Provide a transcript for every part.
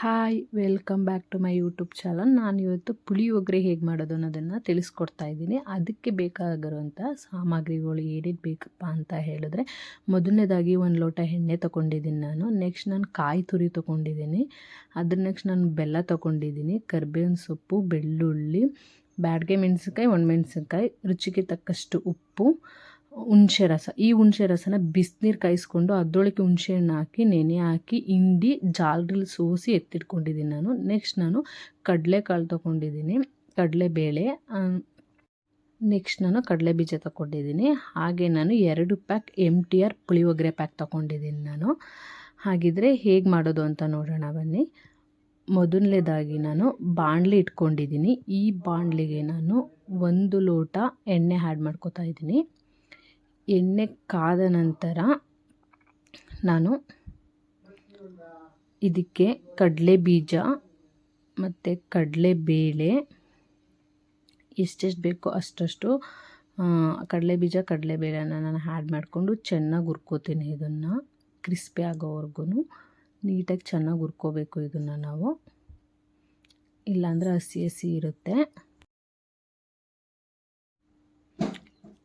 Hi, welcome back to my YouTube channel. ನಾನು ಇವತ್ತು ಪುಳಿಯೋಗರೆ ಹೇಗೆ ಮಾಡೋದು ಅನ್ನೋದನ್ನು ತಿಳಿಸ್ಕೊಡ್ತಾ ಇದ್ದೀನಿ. ಅದಕ್ಕೆ ಬೇಕಾಗಿರುವಂಥ ಸಾಮಗ್ರಿಗಳು ಏನೇನು ಬೇಕಪ್ಪ ಅಂತ ಹೇಳಿದ್ರೆ, ಮೊದಲನೇದಾಗಿ ಒಂದು ಲೋಟ ಎಣ್ಣೆ ತೊಗೊಂಡಿದ್ದೀನಿ ನಾನು. ನೆಕ್ಸ್ಟ್ ನಾನು ಕಾಯಿ ತುರಿ ತೊಗೊಂಡಿದ್ದೀನಿ. ಅದ್ರ ನೆಕ್ಸ್ಟ್ ನಾನು ಬೆಲ್ಲ ತೊಗೊಂಡಿದ್ದೀನಿ. ಕರ್ಬೇವಿನ ಸೊಪ್ಪು, ಬೆಳ್ಳುಳ್ಳಿ, ಬ್ಯಾಡ್ಗೆ ಮೆಣಸಿನ್ಕಾಯಿ, ಒಣಮೆಣ್ಸಿನ್ಕಾಯಿ, ರುಚಿಗೆ ತಕ್ಕಷ್ಟು ಉಪ್ಪು ಹುಣಸೆ ರಸ. ಈ ಹುಣಸೆ ರಸನ ಬಿಸಿನೀರು ಕಾಯಿಸ್ಕೊಂಡು ಅದರೊಳಗೆ ಹುಣಸೆ ಹಣ್ಣು ಹಾಕಿ, ನೆನೆ ಹಾಕಿ, ಹಿಂಡಿ ಜಾಲ್ರಲ್ಲಿ ಸೋಸಿ ಎತ್ತಿಟ್ಕೊಂಡಿದ್ದೀನಿ ನಾನು. ನೆಕ್ಸ್ಟ್ ನಾನು ಕಡಲೆಕಾಳು ತೊಗೊಂಡಿದ್ದೀನಿ ಕಡಲೆಬೇಳೆ ನೆಕ್ಸ್ಟ್ ನಾನು ಕಡಲೆ ಬೀಜ ತೊಗೊಂಡಿದ್ದೀನಿ ಹಾಗೆ ನಾನು ಎರಡು pack M T R puliyogare pack ತೊಗೊಂಡಿದ್ದೀನಿ ನಾನು. ಹಾಗಿದ್ರೆ ಹೇಗೆ ಮಾಡೋದು ಅಂತ ನೋಡೋಣ ಬನ್ನಿ. ಮೊದಲನೇದಾಗಿ ನಾನು ಬಾಣಲಿ ಇಟ್ಕೊಂಡಿದ್ದೀನಿ ಈ ಬಾಣಲಿಗೆ ನಾನು ಒಂದು ಲೋಟ ಎಣ್ಣೆ ಆ್ಯಡ್ ಮಾಡ್ಕೋತಾ ಇದ್ದೀನಿ ಎಣ್ಣೆ ಕಾದ ನಂತರ ನಾನು ಇದಕ್ಕೆ ಕಡಲೆ ಬೀಜ ಮತ್ತು ಕಡಲೆಬೇಳೆ ಎಷ್ಟೆಷ್ಟು ಬೇಕೋ ಅಷ್ಟಷ್ಟು ಕಡಲೆ ಬೀಜ ಕಡಲೆಬೇಳೆನ ನಾನು ಆ್ಯಡ್ ಮಾಡಿಕೊಂಡು ಚೆನ್ನಾಗಿ ಹುರ್ಕೋತೀನಿ ಇದನ್ನು. ಕ್ರಿಸ್ಪಿ ಆಗೋವರೆಗೂ ನೀಟಾಗಿ ಚೆನ್ನಾಗಿ ಹುರ್ಕೋಬೇಕು ಇದನ್ನು ನಾವು. ಇಲ್ಲಾಂದರೆ ಹಸಿ ಹಸಿ ಇರುತ್ತೆ.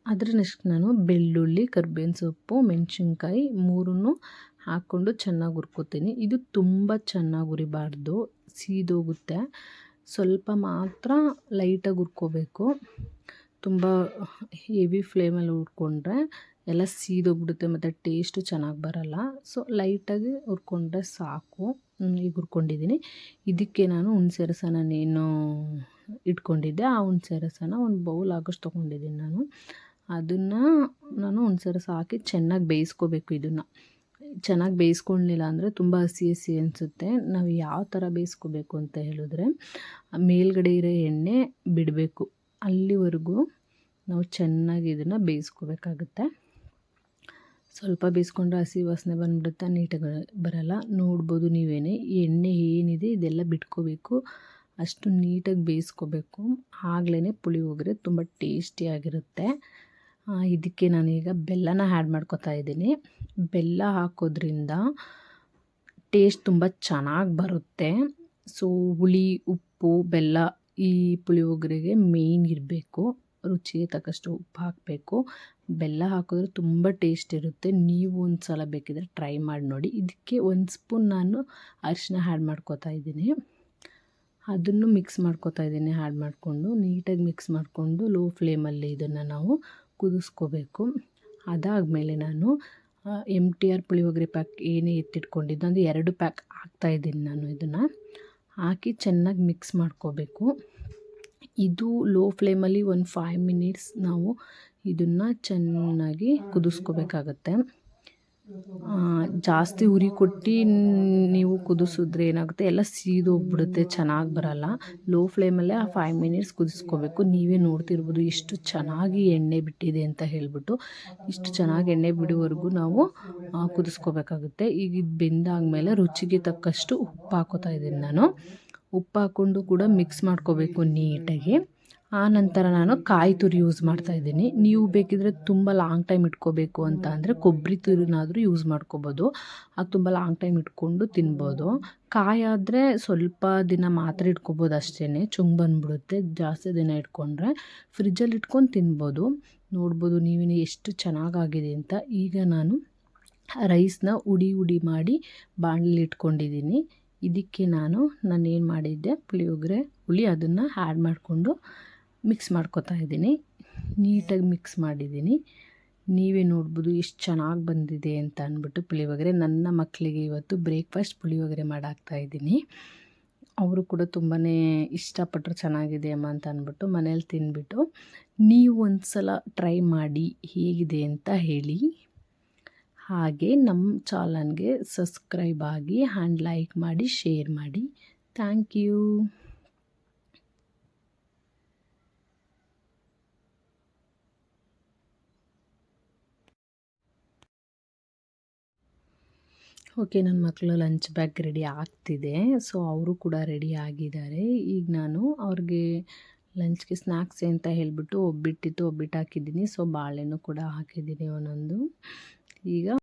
ಅದ್ರ ನೆಕ್ಸ್ಟ್ ನಾನು ಬೆಳ್ಳುಳ್ಳಿ, ಕರ್ಬೇವಿನ ಸೊಪ್ಪು, ಮೆಣಸಿನ್ಕಾಯಿ ಮೂರನ್ನು ಹಾಕ್ಕೊಂಡು ಚೆನ್ನಾಗಿ ಹುರ್ಕೋತೀನಿ. ಇದು ತುಂಬ ಚೆನ್ನಾಗಿ ಹುರಿಬಾರ್ದು, ಸೀದೋಗುತ್ತೆ. ಸ್ವಲ್ಪ ಮಾತ್ರ ಲೈಟಾಗಿ ಹುರ್ಕೋಬೇಕು. ತುಂಬ ಹೆವಿ ಫ್ಲೇಮಲ್ಲಿ ಹುರ್ಕೊಂಡ್ರೆ ಎಲ್ಲ ಸೀದೋಗ್ಬಿಡುತ್ತೆ ಮತ್ತು ಟೇಸ್ಟು ಚೆನ್ನಾಗಿ ಬರಲ್ಲ. ಸೊ, ಲೈಟಾಗಿ ಹುರ್ಕೊಂಡ್ರೆ ಸಾಕು. ಈಗ ಹುರ್ಕೊಂಡಿದ್ದೀನಿ ಇದಕ್ಕೆ ನಾನು ಹುಣಸೆ ರಸ ನಾನೇನು ಇಟ್ಕೊಂಡಿದ್ದೆ. ಆ ಹುಣಸೆ ರಸನ ಒಂದು ಬೌಲ್ ಆಗೋಷ್ಟು ತೊಗೊಂಡಿದ್ದೀನಿ ನಾನು. ಅದನ್ನು ನಾನು ಒಂದು ಸರಿ ಹಾಕಿ ಚೆನ್ನಾಗಿ ಬೇಯಿಸ್ಕೋಬೇಕು ಇದನ್ನು. ಚೆನ್ನಾಗಿ ಬೇಯಿಸ್ಕೊಳ್ಲಿಲ್ಲ ಅಂದರೆ ತುಂಬ ಹಸಿ ಹಸಿ ಅನಿಸುತ್ತೆ. ನಾವು ಯಾವ ಥರ ಬೇಯಿಸ್ಕೋಬೇಕು ಅಂತ ಹೇಳಿದ್ರೆ, ಮೇಲ್ಗಡೆ ಇರೋ ಎಣ್ಣೆ ಬಿಡಬೇಕು. ಅಲ್ಲಿವರೆಗೂ ನಾವು ಚೆನ್ನಾಗಿ ಇದನ್ನು ಬೇಯಿಸ್ಕೋಬೇಕಾಗುತ್ತೆ. ಸ್ವಲ್ಪ ಬೇಯಿಸ್ಕೊಂಡ್ರೆ ಹಸಿ ವಾಸನೆ ಬಂದುಬಿಡುತ್ತೆ ನೀಟಾಗಿ ಬರಲ್ಲ. ನೋಡ್ಬೋದು ನೀವೇನೆ. ಎಣ್ಣೆ ಏನಿದೆ ಇದೆಲ್ಲ ಬಿಟ್ಕೋಬೇಕು. ಅಷ್ಟು ನೀಟಾಗಿ ಬೇಯಿಸ್ಕೋಬೇಕು. ಆಗ್ಲೇ ಪುಳಿಯೋಗರೆ ತುಂಬ ಟೇಸ್ಟಿಯಾಗಿರುತ್ತೆ ಇದಕ್ಕೆ ನಾನೀಗ ಬೆಲ್ಲನ ಆ್ಯಡ್ ಮಾಡ್ಕೊತಾ ಇದ್ದೀನಿ. ಬೆಲ್ಲ ಹಾಕೋದ್ರಿಂದ ಟೇಸ್ಟ್ ತುಂಬ ಚೆನ್ನಾಗಿ ಬರುತ್ತೆ. ಸೊ ಹುಳಿ, ಉಪ್ಪು, ಬೆಲ್ಲ ಈ ಪುಳಿಯೋಗರೆಗೆ ಮೇಯ್ನ್ ಇರಬೇಕು. ರುಚಿಗೆ ತಕ್ಕಷ್ಟು ಉಪ್ಪು ಹಾಕಬೇಕು. ಬೆಲ್ಲ ಹಾಕಿದ್ರೆ ತುಂಬ ಟೇಸ್ಟ್ ಇರುತ್ತೆ. ನೀವು ಒಂದು ಸಲ ಬೇಕಿದ್ರೆ ಟ್ರೈ ಮಾಡಿ ನೋಡಿ. ಇದಕ್ಕೆ ಒಂದು ಸ್ಪೂನ್ ನಾನು ಅರಿಶಿನ ಆ್ಯಡ್ ಮಾಡ್ಕೋತಾ ಇದ್ದೀನಿ. ಅದನ್ನು ಮಿಕ್ಸ್ ಮಾಡ್ಕೋತಾ ಇದ್ದೀನಿ ಆ್ಯಡ್ ಮಾಡಿಕೊಂಡು. ನೀಟಾಗಿ ಮಿಕ್ಸ್ ಮಾಡಿಕೊಂಡು ಲೋ ಫ್ಲೇಮಲ್ಲಿ ಇದನ್ನು ನಾವು ಕುದಿಸ್ಕೋಬೇಕು. ಅದಾದಮೇಲೆ ನಾನು M T R puliyogare pack ಏನೇ ಎತ್ತಿಟ್ಕೊಂಡಿದ್ದು ಅಂದರೆ ಎರಡು ಪ್ಯಾಕ್ ಹಾಕ್ತಾಯಿದ್ದೀನಿ ನಾನು ಇದನ್ನು. ಹಾಕಿ ಚೆನ್ನಾಗಿ ಮಿಕ್ಸ್ ಮಾಡ್ಕೋಬೇಕು. ಇದು ಲೋ ಫ್ಲೇಮಲ್ಲಿ ಒಂದು ಫೈವ್ ಮಿನಿಟ್ಸ್ ನಾವು ಇದನ್ನು ಚೆನ್ನಾಗಿ ಕುದಿಸ್ಕೋಬೇಕಾಗತ್ತೆ. ಜಾಸ್ತಿ ಉರಿ ಕೊಟ್ಟು ನೀವು ಕುದಿಸಿದ್ರೆ ಏನಾಗುತ್ತೆ? ಎಲ್ಲ ಸೀದೋಗ್ಬಿಡುತ್ತೆ, ಚೆನ್ನಾಗಿ ಬರಲ್ಲ. ಲೋ ಫ್ಲೇಮಲ್ಲೇ ಆ ಫೈವ್ ಮಿನಿಟ್ಸ್ ಕುದಿಸ್ಕೋಬೇಕು. ನೀವೇ ನೋಡ್ತಿರ್ಬೋದು ಎಷ್ಟು ಚೆನ್ನಾಗಿ ಎಣ್ಣೆ ಬಿಟ್ಟಿದೆ ಅಂತ ಹೇಳಿಬಿಟ್ಟು. ಇಷ್ಟು ಚೆನ್ನಾಗಿ ಎಣ್ಣೆ ಬಿಡುವವರೆಗೂ ನಾವು ಕುದಿಸ್ಕೋಬೇಕಾಗುತ್ತೆ. ಈಗ ಇದು ಬೆಂದಾದಮೇಲೆ ರುಚಿಗೆ ತಕ್ಕಷ್ಟು ಉಪ್ಪು ಹಾಕೋತಾ ಇದ್ದೀನಿ ನಾನು. ಉಪ್ಪು ಹಾಕ್ಕೊಂಡು ಕೂಡ ಮಿಕ್ಸ್ ಮಾಡ್ಕೋಬೇಕು ನೀಟಾಗಿ. ಆ ನಂತರ ನಾನು ಕಾಯಿ ತುರಿ ಯೂಸ್ ಮಾಡ್ತಾ ಇದ್ದೀನಿ. ನೀವು ಬೇಕಿದ್ರೆ ತುಂಬ ಲಾಂಗ್ ಟೈಮ್ ಇಟ್ಕೋಬೇಕು ಅಂತ ಅಂದರೆ ಕೊಬ್ಬರಿ ತುರಿನಾದರೂ ಯೂಸ್ ಮಾಡ್ಕೋಬೋದು. ಅದು ತುಂಬ ಲಾಂಗ್ ಟೈಮ್ ಇಟ್ಕೊಂಡು ತಿನ್ಬೋದು. ಕಾಯಿ ಆದರೆ ಸ್ವಲ್ಪ ದಿನ ಮಾತ್ರ ಇಟ್ಕೋಬೋದು ಅಷ್ಟೇ ಚುಂಗ್ ಬಂದುಬಿಡುತ್ತೆ. ಜಾಸ್ತಿ ದಿನ ಇಟ್ಕೊಂಡ್ರೆ ಫ್ರಿಜ್ಜಲ್ಲಿ ಇಟ್ಕೊಂಡು ತಿನ್ಬೋದು. ನೋಡ್ಬೋದು ನೀವಿನ ಎಷ್ಟು ಚೆನ್ನಾಗಾಗಿದೆ ಅಂತ. ಈಗ ನಾನು ರೈಸ್ನ ಉಡಿ ಉಡಿ ಮಾಡಿ ಬಾಣಲಿ ಇಟ್ಕೊಂಡಿದ್ದೀನಿ. ಇದಕ್ಕೆ ನಾನು ನಾನು ಏನು ಮಾಡಿದ್ದೆ? ಪುಳಿಯೋಗರೆ, ಹುಳಿ ಅದನ್ನು ಆ್ಯಡ್ ಮಾಡಿಕೊಂಡು ಮಿಕ್ಸ್ ಮಾಡ್ಕೊತಾ ಇದ್ದೀನಿ. ನೀಟಾಗಿ ಮಿಕ್ಸ್ ಮಾಡಿದ್ದೀನಿ. ನೀವೇ ನೋಡ್ಬೋದು ಎಷ್ಟು ಚೆನ್ನಾಗಿ ಬಂದಿದೆ ಅಂತ ಅಂದ್ಬಿಟ್ಟು ಪುಳಿಯೋಗರೆ. ನನ್ನ ಮಕ್ಕಳಿಗೆ ಇವತ್ತು ಬ್ರೇಕ್ಫಾಸ್ಟ್ ಪುಳಿಯೋಗರೆ ಮಾಡಾಕ್ತಾ ಇದ್ದೀನಿ. ಅವರು ಕೂಡ ತುಂಬಾ ಇಷ್ಟಪಟ್ಟರು ಚೆನ್ನಾಗಿದೆ ಅಮ್ಮ ಅಂತ ಅಂದ್ಬಿಟ್ಟು ಮನೇಲಿ ತಿಂದ್ಬಿಟ್ಟು ನೀವು ಒಂದು ಸಲ ಟ್ರೈ ಮಾಡಿ ಹೇಗಿದೆ ಅಂತ ಹೇಳಿ. ಹಾಗೆ ನಮ್ಮ ಚಾನಲ್ಗೆ ಸಬ್ಸ್ಕ್ರೈಬ್ ಆಗಿ ಹ್ಯಾಂಡ್ ಲೈಕ್ ಮಾಡಿ, ಶೇರ್ ಮಾಡಿ. Thank you. ಓಕೆ ನನ್ನ ಮಕ್ಕಳು ಲಂಚ್ ಬ್ಯಾಗ್ ರೆಡಿ ಆಗ್ತಿದೆ. ಸೊ, ಅವರು ಕೂಡ ರೆಡಿ ಆಗಿದ್ದಾರೆ. ಈಗ ನಾನು ಅವ್ರಿಗೆ ಲಂಚ್ಗೆ ಸ್ನ್ಯಾಕ್ಸ್ ಅಂತ ಹೇಳಿಬಿಟ್ಟು ಒಬ್ಬಿಟ್ಟಿತ್ತು, ಒಬ್ಬಿಟ್ಟು ಹಾಕಿದ್ದೀನಿ. ಸೊ ಬಾಳೆನೂ ಕೂಡ ಹಾಕಿದ್ದೀನಿ ಒಂದೊಂದು. ಈಗ